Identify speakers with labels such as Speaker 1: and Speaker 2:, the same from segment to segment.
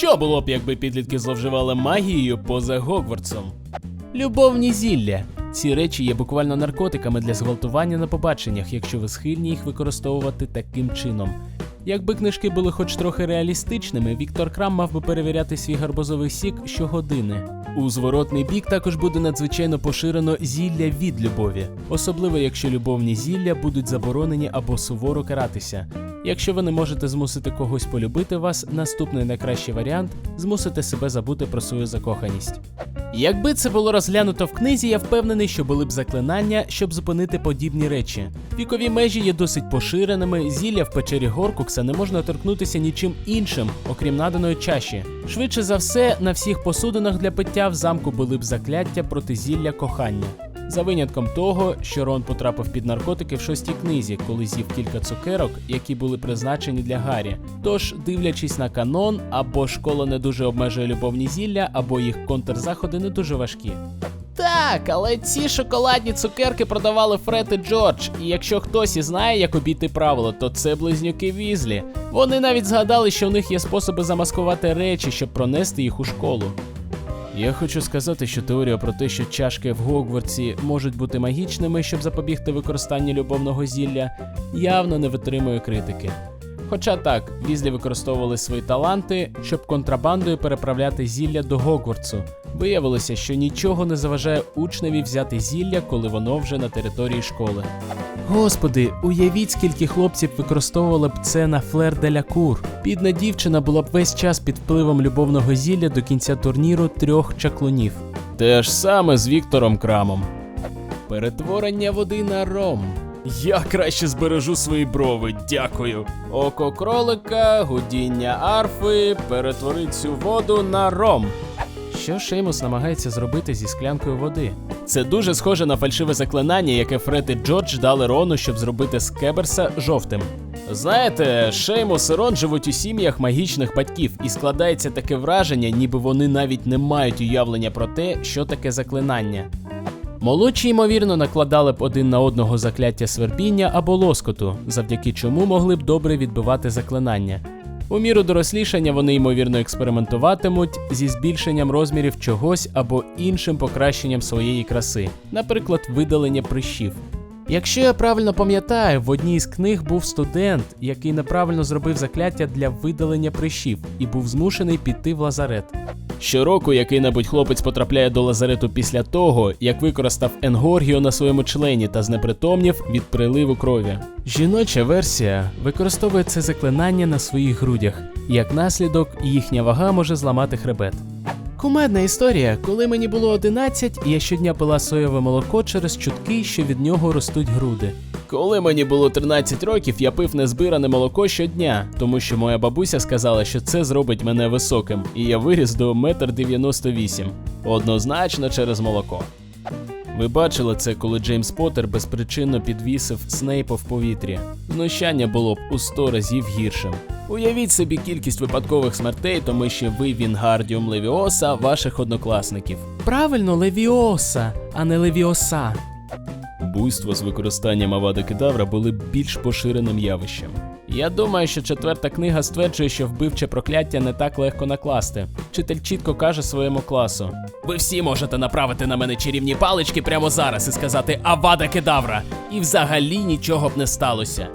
Speaker 1: Що було б, якби підлітки зловживали магією поза Гогвартсом? Любовні зілля. Ці речі є буквально наркотиками для зґвалтування на побаченнях, якщо ви схильні їх використовувати таким чином. Якби книжки були хоч трохи реалістичними, Віктор Крам мав би перевіряти свій гарбузовий сік щогодини. У зворотний бік також буде надзвичайно поширено зілля від любові, особливо якщо любовні зілля будуть заборонені або суворо каратися. Якщо ви не можете змусити когось полюбити вас, наступний найкращий варіант змусити себе забути про свою закоханість. Якби це було розглянуто в книзі, я впевнений, що були б заклинання, щоб зупинити подібні речі. Вікові межі є досить поширеними, зілля в печері Горкукса не можна торкнутися нічим іншим, окрім наданої чаші. Швидше за все, на всіх посудинах для пиття в замку були б закляття проти зілля кохання. За винятком того, що Рон потрапив під наркотики в шостій книзі, коли з'їв кілька цукерок, які були призначені для Гаррі. Тож, дивлячись на канон, або школа не дуже обмежує любовні зілля, або їх контрзаходи не дуже важкі. Так, але ці шоколадні цукерки продавали Фред і Джордж, і якщо хтось і знає, як обійти правило, то це близнюки Візлі. Вони навіть згадали, що в них є способи замаскувати речі, щоб пронести їх у школу. Я хочу сказати, що теорія про те, що чашки в Гогвартсі можуть бути магічними, щоб запобігти використанню любовного зілля, явно не витримує критики. Хоча так, Візлі використовували свої таланти, щоб контрабандою переправляти зілля до Гогвартсу. Виявилося, що нічого не заважає учневі взяти зілля, коли воно вже на території школи. Господи, уявіть, скільки хлопців використовували б це на флер де ля кур. Бідна дівчина була б весь час під впливом любовного зілля до кінця турніру трьох чаклунів. Те ж саме з Віктором Крамом. Перетворення води на ром. Я краще збережу свої брови, дякую. Око кролика, гудіння арфи, перетворить цю воду на ром. Що Шеймус намагається зробити зі склянкою води? Це дуже схоже на фальшиве заклинання, яке Фред і Джордж дали Рону, щоб зробити Скеберса жовтим. Знаєте, Шеймус і Рон живуть у сім'ях магічних батьків, і складається таке враження, ніби вони навіть не мають уявлення про те, що таке заклинання. Молодші, ймовірно, накладали б один на одного закляття свербіння або лоскоту, завдяки чому могли б добре відбивати заклинання. У міру дорослішання вони ймовірно експериментуватимуть зі збільшенням розмірів чогось або іншим покращенням своєї краси, наприклад, видалення прищів. Якщо я правильно пам'ятаю, в одній з книг був студент, який неправильно зробив закляття для видалення прищів і був змушений піти в лазарет. Щороку який-небудь хлопець потрапляє до лазарету після того, як використав енгоргіо на своєму члені та знепритомнів від приливу крові. Жіноча версія використовує це заклинання на своїх грудях. Як наслідок, їхня вага може зламати хребет. Кумедна історія. Коли мені було 11, я щодня пила соєве молоко через чутки, що від нього ростуть груди. Коли мені було 13 років, я пив незбиране молоко щодня, тому що моя бабуся сказала, що це зробить мене високим, і я виріс до 1,98 м. Однозначно через молоко. Ви бачили це, коли Джеймс Поттер безпричинно підвісив Снейпа в повітрі. Знущання було б у 100 разів гіршим. Уявіть собі кількість випадкових смертей, тому що ви Вінгардіум Левіоса ваших однокласників. Правильно, Левіоса, а не Левіоса. Буйства з використанням Авада Кедавра були більш поширеним явищем. Я думаю, що четверта книга стверджує, що вбивче прокляття не так легко накласти. Вчитель чітко каже своєму класу: Ви всі можете направити на мене чарівні палички прямо зараз і сказати Авада Кедавра, і взагалі нічого б не сталося.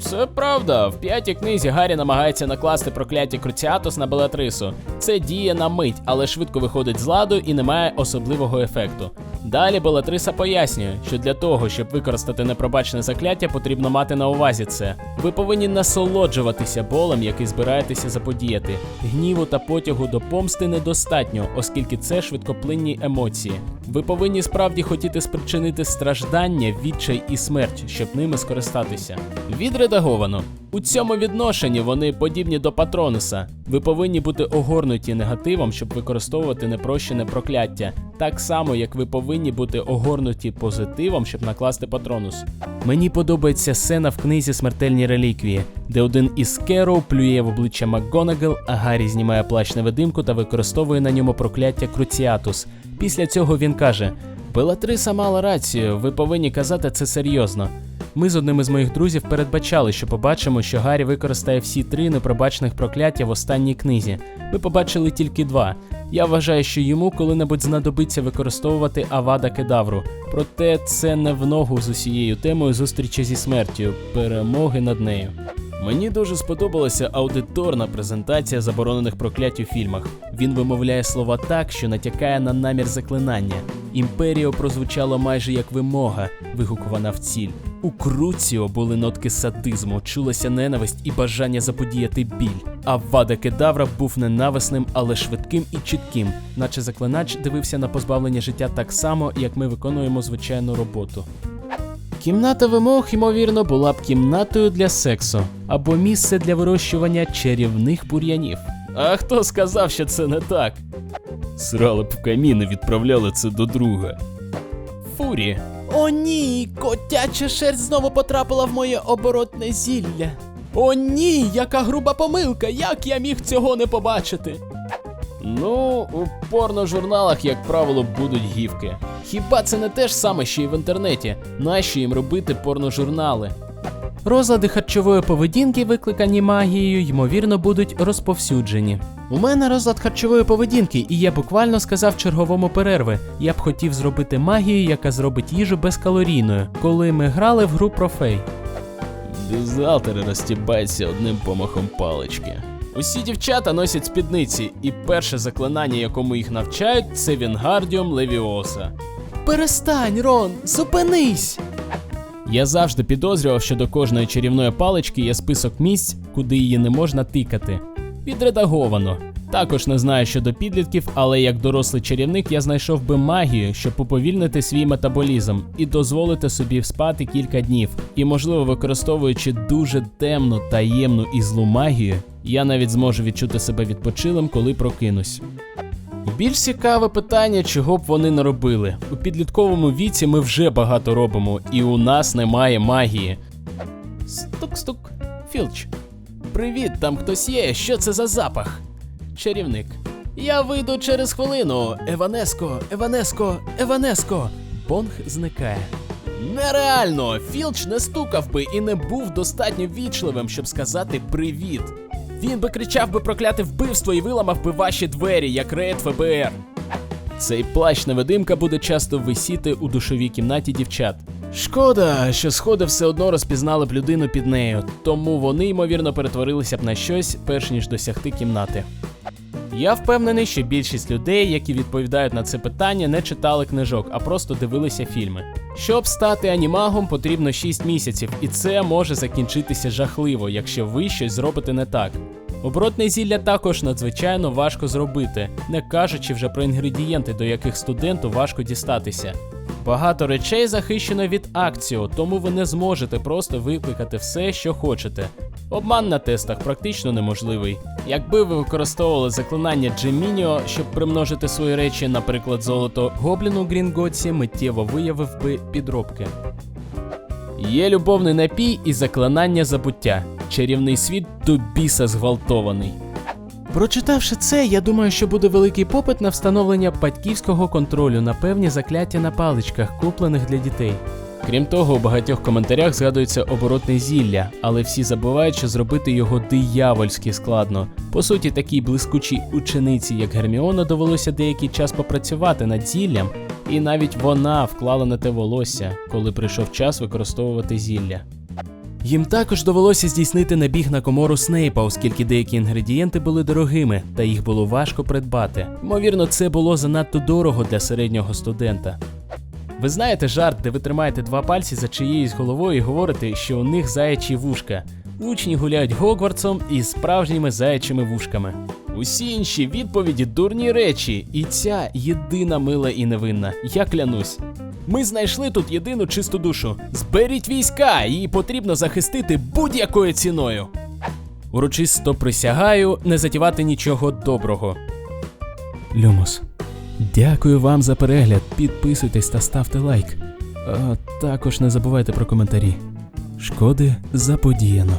Speaker 1: Це правда. В п'ятій книзі Гаррі намагається накласти прокляття Круціатос на Белатрису. Це діє на мить, але швидко виходить з ладу і не має особливого ефекту. Далі Белатриса пояснює, що для того, щоб використати непробачне закляття, потрібно мати на увазі це. Ви повинні насолоджуватися болем, який збираєтеся заподіяти. Гніву та потягу до помсти недостатньо, оскільки це швидкоплинні емоції. Ви повинні справді хотіти спричинити страждання, відчай і смерть, щоб ними скористатися. Відредаговано. У цьому відношенні вони подібні до патронуса. Ви повинні бути огорнуті негативом, щоб використовувати непрощене прокляття, так само як ви повинні бути огорнуті позитивом, щоб накласти патронус. Мені подобається сцена в книзі Смертельні реліквії, де один із Кероу плює в обличчя МакГонагал, а Гаррі знімає плащ невидимку та використовує на ньому прокляття Круціатус. Після цього він каже: Белатриса мала рацію, ви повинні казати це серйозно. Ми з одним із моїх друзів передбачали, що побачимо, що Гаррі використає всі три непробачених прокляття в останній книзі. Ми побачили тільки два. Я вважаю, що йому коли-небудь знадобиться використовувати Авада Кедавру. Проте це не в ногу з усією темою зустрічі зі смертю, перемоги над нею. Мені дуже сподобалася аудиторна презентація заборонених проклять у фільмах. Він вимовляє слова так, що натякає на намір заклинання. Імперіо прозвучало майже як вимога, вигукувана в ціль. У Круціо були нотки садизму, чулася ненависть і бажання заподіяти біль. А Вада Кедавра був ненависним, але швидким і чітким, наче заклинач дивився на позбавлення життя так само, як ми виконуємо звичайну роботу. Кімната вимог, ймовірно, була б кімнатою для сексу або місце для вирощування чарівних бур'янів. А хто сказав, що це не так? Срали б в камін відправляли це до друга. Фурі. О, ні, котяча шерсть знову потрапила в моє оборотне зілля. О, ні, яка груба помилка! Як я міг цього не побачити? Ну, у порножурналах, як правило, будуть гівки. Хіба це не те ж саме, що й в інтернеті? Нащо їм робити порножурнали? Розлади харчової поведінки, викликані магією, ймовірно, будуть розповсюджені. У мене розлад харчової поведінки, і я буквально сказав черговому перерви. Я б хотів зробити магію, яка зробить їжу безкалорійною, коли ми грали в гру Профей. Бюзгалтери розтібаються одним помахом палички. Усі дівчата носять спідниці, і перше заклинання, якому їх навчають, це Вінгардіум Левіоса. Перестань, Рон, зупинись! Я завжди підозрював, що до кожної чарівної палички є список місць, куди її не можна тикати. Відредаговано. Також не знаю щодо підлітків, але як дорослий чарівник я знайшов би магію, щоб уповільнити свій метаболізм і дозволити собі спати кілька днів. І, можливо, використовуючи дуже темну, таємну і злу магію, я навіть зможу відчути себе відпочилим, коли прокинусь. Більш цікаве питання, чого б вони не робили. У підлітковому віці ми вже багато робимо, і у нас немає магії. Стук-стук. Філч. Привіт, там хтось є. Що це за запах? Чарівник. Я вийду через хвилину. Еванеско, Еванеско, Еванеско. Бонг зникає. Нереально! Філч не стукав би і не був достатньо вічливим, щоб сказати привіт. Він би кричав би прокляте вбивство і виламав би ваші двері, як рейд ФБР. Цей плащ невидимка буде часто висіти у душовій кімнаті дівчат. Шкода, що сходи все одно розпізнали б людину під нею, тому вони, ймовірно, перетворилися б на щось, перш ніж досягти кімнати. Я впевнений, що більшість людей, які відповідають на це питання, не читали книжок, а просто дивилися фільми. Щоб стати анімагом, потрібно 6 місяців, і це може закінчитися жахливо, якщо ви щось зробите не так. Оборотне зілля також надзвичайно важко зробити, не кажучи вже про інгредієнти, до яких студенту важко дістатися. Багато речей захищено від акціо, тому ви не зможете просто викликати все, що хочете. Обман на тестах практично неможливий. Якби ви використовували заклинання Джемініо, щоб примножити свої речі, наприклад, золото, гоблін у Грінготсі миттєво виявив би підробки. Є любовний напій і заклинання забуття. Чарівний світ до біса зґвалтований. Прочитавши це, я думаю, що буде великий попит на встановлення батьківського контролю на певні закляття на паличках, куплених для дітей. Крім того, у багатьох коментарях згадується оборотне зілля, але всі забувають, що зробити його диявольськи складно. По суті, такій блискучій учениці, як Герміона, довелося деякий час попрацювати над зіллям, і навіть вона вклала на те волосся, коли прийшов час використовувати зілля. Їм також довелося здійснити набіг на комору Снейпа, оскільки деякі інгредієнти були дорогими, та їх було важко придбати. Ймовірно, це було занадто дорого для середнього студента. Ви знаєте жарт, де ви тримаєте два пальці за чиєюсь головою і говорите, що у них заячі вушка. Учні гуляють Гогвартсом із справжніми заячими вушками. Усі інші відповіді дурні речі, і ця єдина мила і невинна. Я клянусь. Ми знайшли тут єдину чисту душу. Зберіть війська, її потрібно захистити будь-якою ціною. Урочисто присягаю не затівати нічого доброго. Люмус. Дякую вам за перегляд. Підписуйтесь та ставте лайк. А також не забувайте про коментарі. Шкоди заподіяно.